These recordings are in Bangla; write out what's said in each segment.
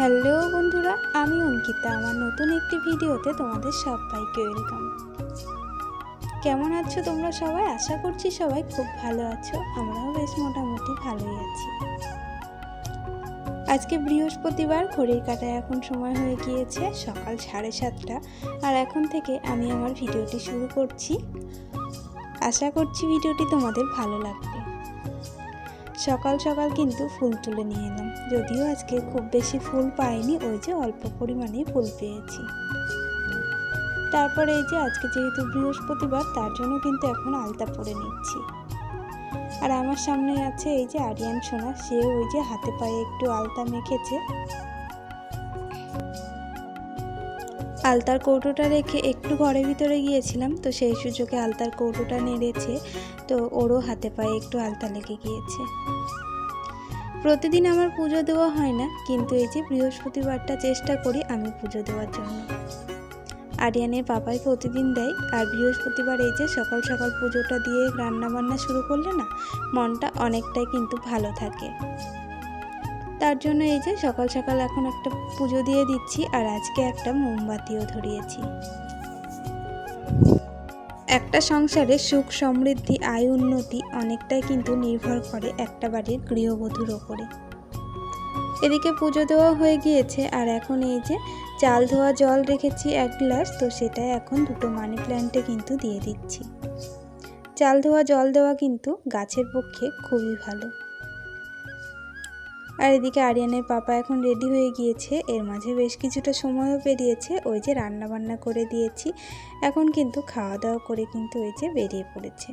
হ্যালো বন্ধুরা, আমি অঙ্কিতা। আমার নতুন একটি ভিডিওতে তোমাদের সবাইকে ওয়েলকাম কেমন আছো তোমরা সবাই? আশা করছি সবাই খুব ভালো আছো। আমরাও বেশ মোটামুটি ভালোই আছি। আজকে বৃহস্পতিবার, ঘড়ির কাটায় এখন সময় হয়ে গিয়েছে সকাল সাড়ে সাতটা। আর এখন থেকে আমি আমার ভিডিওটি শুরু করছি। আশা করছি ভিডিওটি তোমাদের ভালো লাগবে। সকাল সকাল কিন্তু ফুল তুলে নিয়ে এলাম। যদিও আজকে খুব বেশি ফুল পাইনি, ওই যে অল্প পরিমাণে ফুল পেয়েছি। তারপরে এই যে আজকে যেহেতু বৃহস্পতিবার, তার জন্য কিন্তু এখন আলতা পরে নিচ্ছি। আর আমার সামনে আছে এই যে আরিয়ান সোনা সে ওই যে হাতে পায়ে একটু আলতা মেখেছে। আলতার কৌটোটা রেখে একটু ঘরের ভিতরে গিয়েছিলাম, তো সেই সুযোগে আলতার কৌটোটা নেড়েছে, তো ওরও হাতে পায়ে একটু আলতা লেগে গিয়েছে। প্রতিদিন আমার পুজো দেওয়া হয় না, কিন্তু এই যে বৃহস্পতিবারটা চেষ্টা করি আমি পুজো দেওয়ার জন্য। আরিয়ানের পাপাই প্রতিদিন দেয়, আর বৃহস্পতিবার এই যে সকাল সকাল পুজোটা দিয়ে রান্না বান্না শুরু করলে না, মনটা অনেকটাই কিন্তু ভালো থাকে। তার জন্য এই যে সকাল সকাল এখন একটা পুজো দিয়ে দিচ্ছি আর আজকে একটা মোমবাতিও ধরিয়েছি। একটা সংসারে সুখ, সমৃদ্ধি, আয়, উন্নতি অনেকটাই কিন্তু নির্ভর করে একটা বাড়ির গৃহবধূর ওপরে। এদিকে পুজো দেওয়া হয়ে গিয়েছে আর এখন এই যে চাল ধোয়া জল রেখেছি এক গ্লাস, তো সেটা এখন দুটো মানি প্ল্যান্টে কিন্তু দিয়ে দিচ্ছি। চাল ধোয়া জল দেওয়া কিন্তু গাছের পক্ষে খুবই ভালো। আর এদিকে আরিয়ানের পাপা এখন রেডি হয়ে গিয়েছে। এর মাঝে বেশ কিছুটা সময়ও পেরিয়েছে। ওই যে রান্না বান্না করে দিয়েছি। এখন কিন্তু খাওয়া দাওয়া করে কিন্তু ওই যে বেরিয়ে পড়েছে।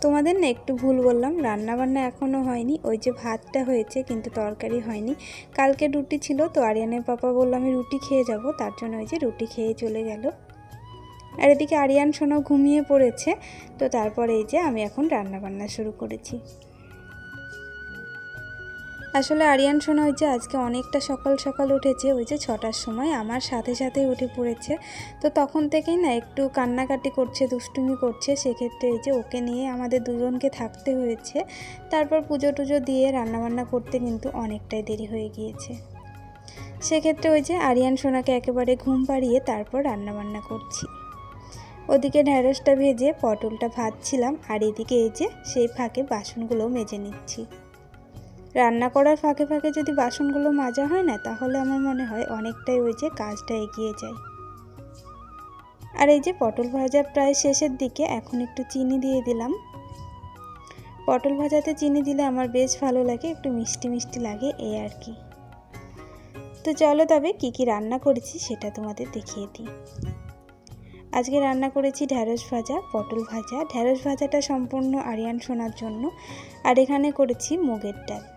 তোমাদের না একটু ভুল বললাম। রান্না বান্না এখনও হয়নি। ওই যে ভাতটা হয়েছে, কিন্তু তরকারি হয়নি। কালকে রুটি ছিল, তো আরিয়ানের পাপা বলল, আমি রুটি খেয়ে যাব। তার জন্য ওই যে রুটি খেয়ে চলে গেল। আর এদিকে আরিয়ান সোনাও ঘুমিয়ে পড়েছে, তো তারপরে এই যে আমি এখন রান্না বান্না শুরু করেছি। আসলে আরিয়ান ওই যে আজকে অনেকটা সকাল সকাল উঠেছে, ওই যে ছটার সময় আমার সাথে সাথে উঠে পড়েছে। তো তখন থেকেই না একটু কান্নাকাটি করছে, দুষ্টুমি করছে, সেক্ষেত্রে এই যে ওকে নিয়ে আমাদের দুজনকে থাকতে হয়েছে। তারপর পুজো টুজো দিয়ে রান্নাবান্না করতে কিন্তু অনেকটাই দেরি হয়ে গিয়েছে। সেক্ষেত্রে ওই যে আরিয়ান সোনাকে একেবারে ঘুম পাড়িয়ে তারপর রান্নাবান্না করছি। ওদিকে ঢ্যাঁড়সটা ভেজে পটলটা ভাজছিলাম, আর এদিকে এই যে সেই ফাঁকে বাসনগুলো মেজে নিচ্ছি। রান্না করার ফাঁকে ফাঁকে যদি বাসনগুলো মাজা হয় না, তাহলে আমার মনে হয় অনেকটাই ওই যে কাজটা এগিয়ে যায়। আর এই যে পটল ভাজা প্রায় শেষের দিকে, এখন একটু চিনি দিয়ে দিলাম। পটল ভাজাতে চিনি দিলে আমার বেশ ভালো লাগে, একটু মিষ্টি মিষ্টি লাগে এই আর কি। তো চলো তবে কি কি রান্না করেছি সেটা তোমাদের দেখিয়ে দিই। আজকে রান্না করেছি ঢ্যাঁড়স ভাজা, পটল ভাজা। ঢ্যাঁড়স ভাজাটা সম্পূর্ণ আরিয়ান শোনার জন্য। আর এখানে করেছি মুগের ডাল।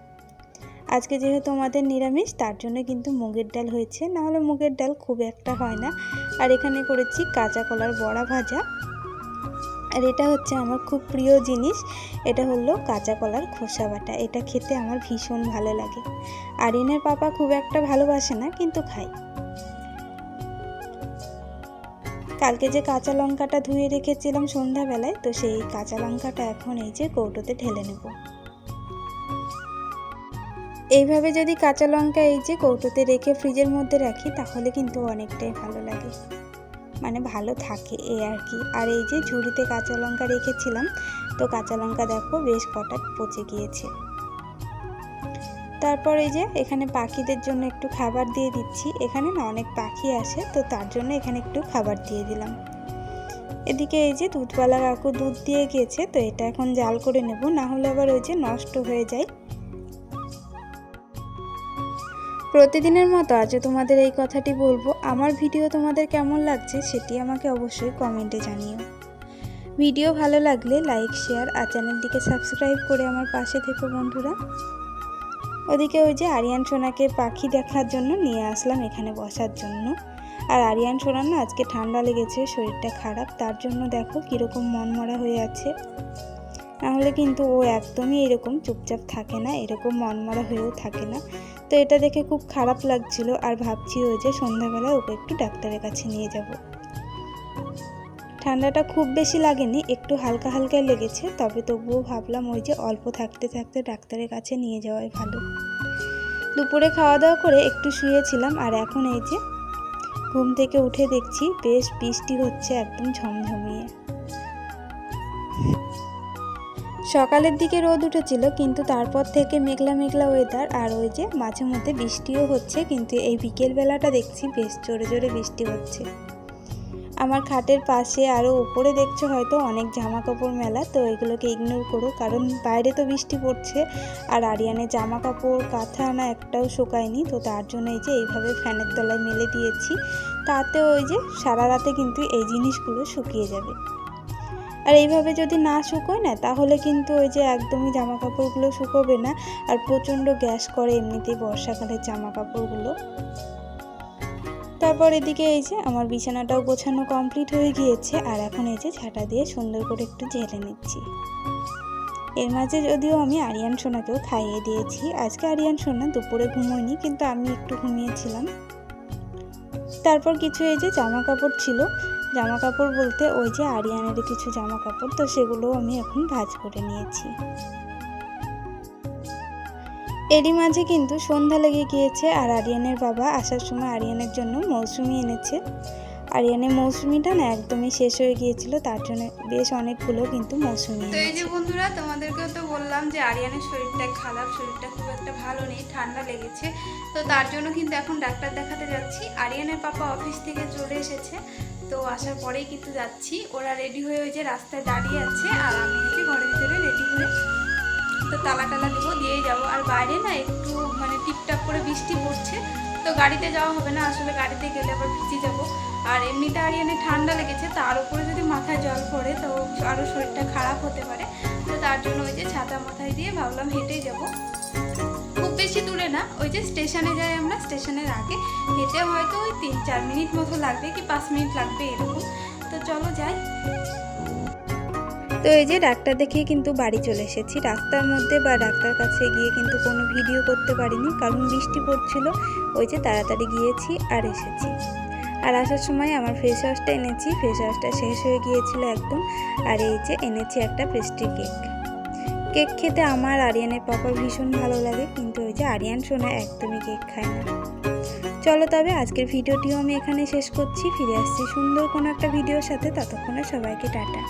আজকে যেহেতু আমাদের নিরামিষ, তার জন্য কিন্তু মুগের ডাল হয়েছে। নাহলে মুগের ডাল খুব একটা হয় না। আর এখানে করেছি কাঁচা কলার বড়া ভাজা। আর এটা হচ্ছে আমার খুব প্রিয় জিনিস। এটা হলো কাঁচা কলার খোসা বাটা। এটা খেতে আমার ভীষণ ভালো লাগে। আরিনের পাপা খুব একটা ভালোবাসে না, কিন্তু খাই কালকে যে কাঁচা লঙ্কাটা ধুয়ে রেখেছিলাম সন্ধ্যাবেলায়, তো সেই কাঁচা লঙ্কাটা এখন এই যে কৌটোতে ঢেলে নেব। এইভাবে যদি কাঁচা লঙ্কা এই যে কৌটোতে রেখে ফ্রিজের মধ্যে রাখি, তাহলে কিন্তু অনেকটাই ভালো লাগে। মানে ভালো থাকে এই আর কি। আর এই যে ঝুড়িতে কাঁচা লঙ্কা রেখেছিলাম, তো কাঁচা লঙ্কা দেখো বেশ কটা পচে গিয়েছে। তারপর এই যে এখানে পাখিদের জন্য একটু খাবার দিয়ে দিচ্ছি। এখানে না অনেক পাখি আসে, তো তার জন্য এখানে একটু খাবার দিয়ে দিলাম। এদিকে এই যে দুধওয়ালা কাকু দুধ দিয়ে গিয়েছে তো এটা এখন জাল করে নেব, না হলে আবার ওই যে নষ্ট হয়ে যায়। প্রতিদিনের মতো আজও তোমাদের এই কথাটি বলব, আমার ভিডিও তোমাদের কেমন লাগছে সেটি আমাকে অবশ্যই কমেন্টে জানিও। ভিডিও ভালো লাগলে লাইক, শেয়ার আর চ্যানেলটিকে সাবস্ক্রাইব করে আমার পাশে থেকো বন্ধুরা। ওদিকে ওই যে আরিয়ান সোনাকে পাখি দেখার জন্য নিয়ে আসলাম এখানে বসার জন্য। আর আরিয়ান সোনার না আজকে ঠান্ডা লেগেছে, শরীরটা খারাপ, তার জন্য দেখো কীরকম মনমরা হয়ে আছে। নাহলে কিন্তু ও একদমই এরকম চুপচাপ থাকে না, এরকম মনমরা হয়েও থাকে না। তো এটা দেখে খুব খারাপ লাগছিল আর ভাবছি ওই যে সন্ধ্যাবেলায় ওকে একটু ডাক্তারের কাছে নিয়ে যাব। ঠান্ডাটা খুব বেশি লাগেনি, একটু হালকা হালকা লেগেছে, তবে তবুও ভাবলাম ওই যে অল্প থাকতে থাকতে ডাক্তারের কাছে নিয়ে যাওয়াই ভালো। দুপুরে খাওয়া দাওয়া করে একটু শুয়েছিলাম আর এখন এই যে ঘুম থেকে উঠে দেখছি বেশ বৃষ্টি হচ্ছে একদম ঝমঝমিয়ে। সকালের দিকে রোদ উঠেছিল, কিন্তু তারপর থেকে মেঘলা মেঘলা ওয়েদার আর ওই যে মাঝে মধ্যে বৃষ্টিও হচ্ছে, কিন্তু এই বিকেল বেলাটা দেখছি বেশ জোরে জোরে বৃষ্টি হচ্ছে। আমার খাটের পাশে আরও উপরে দেখছ হয়তো অনেক জামা কাপড় মেলা, তো এগুলোকে ইগনোর করো, কারণ বাইরে তো বৃষ্টি পড়ছে, আর আরিয়ানের জামা কাপড় কাঁথা না একটাও শুকায়নি, তো তার জন্য এই যে এইভাবে ফ্যানের তলায় মেলে দিয়েছি, তাতে ওই যে সারা রাতে কিন্তু এই জিনিসগুলো শুকিয়ে যাবে। আর এইভাবে যদি না শুকোয় না, তাহলে কিন্তু ওই যে একদমই জামা কাপড়গুলো শুকোবে না। আর প্রচণ্ড গ্যাস করে এমনিতেই বর্ষাকালের জামা কাপড়গুলো তারপর এদিকে এই যে আমার বিছানাটাও গোছানো কমপ্লিট হয়ে গিয়েছে, আর এখন এই যে ঝাঁটা দিয়ে সুন্দর করে একটু ঝেড়ে নিচ্ছি। এর মাঝে যদিও আমি আরিয়ান সোনাকেও খাইয়ে দিয়েছি। আজকে আরিয়ান সোনা দুপুরে ঘুমোয়নি, কিন্তু আমি একটু ঘুমিয়েছিলাম। তারপর কিছু এই যে জামা কাপড় ছিল জামা কাপড় বলতে ওই যে আরিয়ানের কিছু জামা কাপড় তো সেগুলো আমি এখন ভাজ করে নিয়েছি। এরই মাঝে কিন্তু সন্ধ্যা লেগে গিয়েছে আর আরিয়ানের বাবা আসার সময় আরিয়ানের জন্য মৌসুমি এনেছে। আরিয়ানের মৌসুমিটা না একদমই শেষ হয়ে গিয়েছিল তার জন্য বেশ অনেকগুলো কিন্তু মৌসুমি তো এই যে বন্ধুরা তোমাদেরকেও তো বললাম যে আরিয়ানের শরীরটা খারাপ শরীরটা খুব একটা ভালো নেই ঠান্ডা লেগেছে। তো তার জন্য কিন্তু এখন ডাক্তার দেখাতে যাচ্ছি। আরিয়ানের পাপা অফিস থেকে চলে এসেছে। তো আসার পরেই কিন্তু যাচ্ছি। ওরা রেডি হয়ে ওই যে রাস্তায় দাঁড়িয়ে আছে আর আমি হচ্ছে ঘরের ভিতরে রেডি হয়ে তো তালা টালা দেবো, দিয়েই যাব। আর বাইরে না একটু মানে টিপটাপ করে বৃষ্টি পড়ছে, তো গাড়িতে যাওয়া হবে না। আসলে গাড়িতে গেলে আবার ভিজে যাব। আর এমনিতে আরিয়ানে ঠান্ডা লেগেছে, তার উপরে যদি মাথায় জল পড়ে তো আরও শরীরটা খারাপ হতে পারে। তো তার জন্য ওই যে ছাতা মাথায় দিয়ে ভাবলাম হেঁটেই যাব। বেশি দূরে না, ওই যে স্টেশনে যাই আমরা স্টেশনের আগে। হেঁটে হয়তো ওই তিন চার মিনিট মতো লাগবে কি পাঁচ মিনিট লাগবে এরকম। তো চলো যাই। তো এই যে ডাক্তার দেখিয়ে কিন্তু বাড়ি চলে এসেছি। রাস্তার মধ্যে বা ডাক্তার কাছে গিয়ে কিন্তু কোনো ভিডিও করতে পারিনি, কারণ বৃষ্টি পড়ছিল। ওই যে তাড়াতাড়ি গিয়েছি আর এসেছি। আর আসার সময় আমার ফেস ওয়াশটা এনেছি। ফেস ওয়াশটা শেষ হয়ে গিয়েছিল একদম। আর এই যে এনেছি একটা পেস্ট্রি কেক কেক খেতে আমার আরিয়ানের পাপার ভীষণ ভালো লাগে, কিন্তু ওই যে আরিয়ান সোনা একদমই কেক খায় না। চলো তবে আজকের ভিডিওটিও আমি এখানে শেষ করছি, ফিরে আসছি সুন্দর কোনো একটা ভিডিওর সাথে, ততক্ষণে সবাইকে টাটা।